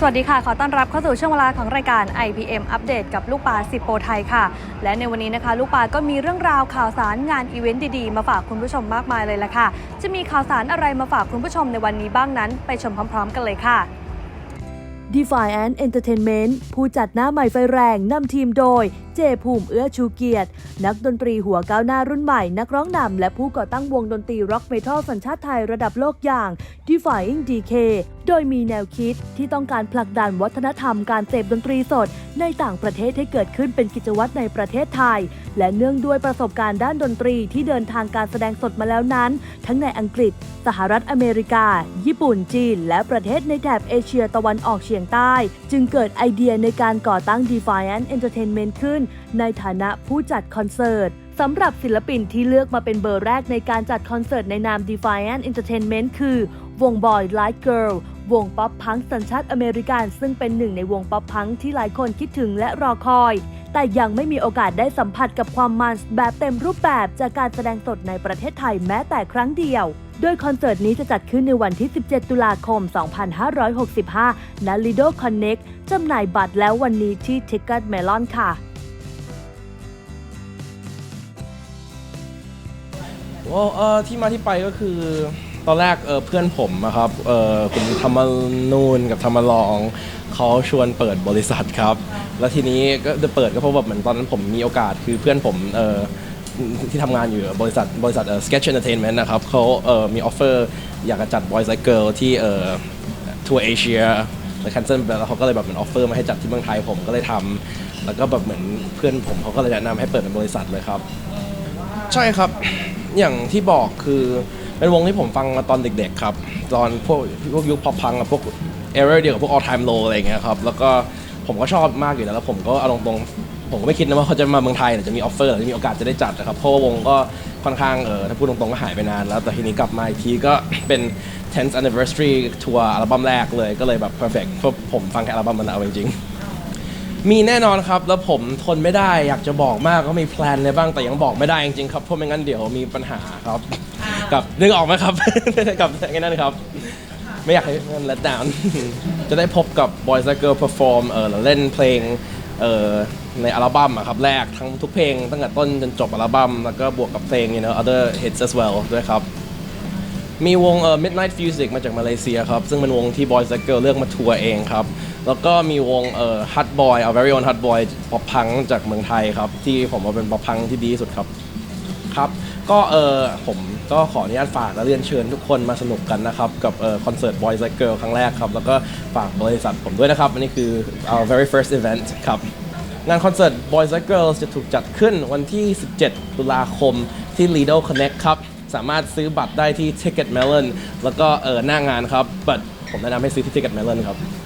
สวัสดีค่ะ ขอต้อนรับเข้าสู่ช่วงเวลาของรายการ IPM อัปเดตกับลูกปลาสิบโปรไทยค่ะ และในวันนี้นะคะ ลูกปลาก็มีเรื่องราวข่าวสารงานอีเวนต์ดีๆ มาฝากคุณผู้ชมมากมายเลยละค่ะ จะมีข่าวสารอะไรมาฝากคุณผู้ชมในวันนี้บ้างนั้น ไปชมพร้อม ๆ กันเลยค่ะ Defiant Entertainment ผู้จัดหน้าใหม่ไฟแรงนำทีมโดย เจภูมิเอื้อชูเกียรติ นักดนตรีหัวก้าวหน้ารุ่นใหม่ นักร้องนำและผู้ก่อตั้งวงดนตรีร็อกเมทัลสัญชาติไทยระดับโลกอย่าง Defying DK โดยมีแนวคิดที่ต้องการผลักดันวัฒนธรรมการเสพดนตรีสด ในต่างประเทศให้เกิดขึ้นเป็นกิจวัตรในประเทศไทย และเนื่องด้วยประสบการณ์ด้านดนตรีที่เดินทางการแสดงสดมาแล้วนั้น ทั้งในอังกฤษ สหรัฐอเมริกา ญี่ปุ่นจีน และประเทศในแถบเอเชียตะวันออกเฉียงใต้ จึงเกิดไอเดียในการก่อตั้ง Defiant Entertainment ขึ้น ในฐานะผู้จัดคอนเสิร์ตสำหรับศิลปินที่เลือกมาเป็นเบอร์แรกในการจัดคอนเสิร์ตในนาม Defiant Entertainment คือ วง Boy Like Girl วงป๊อปพังสัญชาติอเมริกัน ซึ่งเป็นหนึ่งในวงป๊อปพังที่หลายคนคิดถึงและรอคอย แต่ยังไม่มีโอกาสได้สัมผัสกับความมันแบบเต็มรูปแบบจากการแสดงสดในประเทศไทยแม้แต่ครั้งเดียว โดยคอนเสิร์ตนี้จะจัดขึ้นในวันที่ 17 ตุลาคม 2565 ณ Lido Connect จำหน่ายบัตรแล้ววันนี้ที่ Ticket Melon ค่ะว่าเออที่มาที่ไปก็คือ ตอนแรกเออเพื่อนผมอะครับเออคุณธรรมนูนกับธรรมลองเขาชวนเปิดบริษัทครับ แล้วทีนี้ก็จะเปิดก็เพราะแบบเหมือนตอนนั้นผมมีโอกาสคือเพื่อนผมเออที่ทำงานอยู่บริษัทบริษัทเออ Sketch Entertainment นะครับเขาเออมีออฟเฟอร์อยากจะจัด Boys Like Girl ที่เออทัวร์เอเชียแต่ cancel ไปแล้วเขาก็เลยแบบเหมือนออฟเฟอร์มาให้จัดที่เมืองไทยผมก็เลยทำแล้วก็แบบเหมือนเพื่อนผมเขาก็เลยแนะนำให้เปิดเป็นบริษัทเลยครับ ใช่ครับอย่างที่บอกคือ เป็นวงที่ผมฟังมาตอนเด็กๆครับ ตอนพวกพวกยุคพอพังกับพวกเอเรเดียวกับพวก all time low อะไรอย่างเงี้ยครับ แล้วก็ผมก็ชอบมากอยู่แล้วแล้วผมก็เอาตรงๆผมก็ไม่คิดนะว่าเขาจะมาเมืองไทยหรือจะมีออฟเฟอร์หรือจะมีโอกาสจะได้จัดนะครับเพราะว่าวงก็ค่อนข้างเออถ้าพูดตรงๆก็หายไปนานแล้วแต่ทีนี้กลับมาอีกทีก็เป็น 10th anniversary ทัวร์อัลบั้มแรกเลยก็เลยแบบ perfect เพราะผมฟังแค่อัลบั้มมันเอาจริงๆ มีแน่นอนครับ แล้วผมทนไม่ได้อยากจะบอกมากก็มีแพลนอะไรบ้างแต่ยังบอกไม่ได้จริงๆครับเพราะไม่งั้นเดี๋ยวมีปัญหาครับ กับนึกออกไหมครับ กับไอ้นั่นครับ ไม่อยากให้มัน let down จะได้พบกับ Boys Like Girl perform เออหรือเล่นเพลงเออในอัลบั้มอะครับแรกทั้งทุกเพลงตั้งแต่ต้นจนจบอัลบั้มแล้วก็บวกกับเพลง you know other hits as well ด้วยครับ มีวงเอ่อ Midnight Music มาจากมาเลเซียครับ ซึ่งเป็นวงที่ Boys Like Girl เลือกมาทัวร์เองครับ แล้วก็มีวงเอ่อ Hot Boy Our Very Own Hot Boy ป๊อปพังจากเมืองไทยครับ ที่ผมว่าเป็นป๊อปพังที่ดีที่สุดครับครับ ก็เออผมก็ขออนุญาตฝากและเรียนเชิญทุกคนมาสนุกกันนะครับ กับเออคอนเสิร์ต Boys Like Girl ครั้งแรกครับ แล้วก็ฝากบริษัทผมด้วยนะครับ อันนี้คือ our very first event ครับ งานคอนเสิร์ต Boys Like Girls จะถูกจัดขึ้นวันที่ 17 ตุลาคมที่ Lido Connect ครับ สามารถซื้อบัตรได้ที่ Ticket Melon แล้วก็เออหน้างานครับ บัตรผมแนะนำให้ซื้อที่ Ticket Melon ครับ